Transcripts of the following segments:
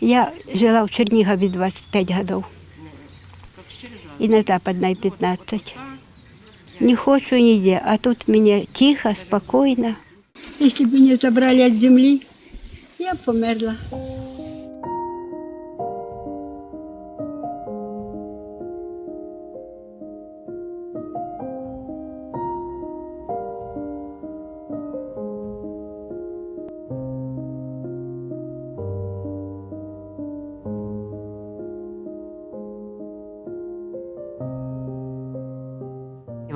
Я жила в Чернігові 25 років. І на Западній 15. Не хочу ніде, а тут мені тихо, спокійно. Якщо б мене забрали від землі, я б померла.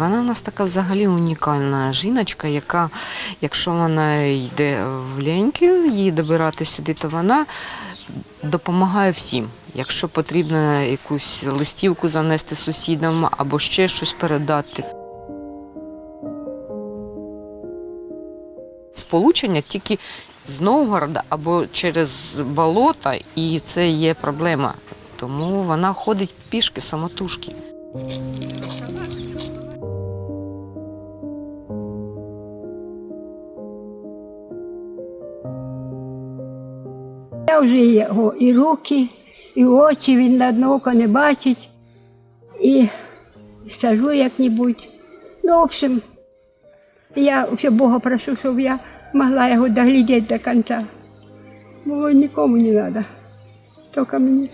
Вона у нас така взагалі унікальна жіночка, яка, якщо вона йде в ляньків, її добирати сюди, то вона допомагає всім. Якщо потрібно якусь листівку занести сусідам або ще щось передати. Сполучення тільки з Новгорода або через болота, і це є проблема. Тому вона ходить пішки самотужки. Я вже його і руки, і очі, він на одне око не бачить. І скажу як-небудь. Ну, в общем, я все Бога прошу, щоб я могла його доглядіти до кінця. Бо нікому не треба. Тільки мені.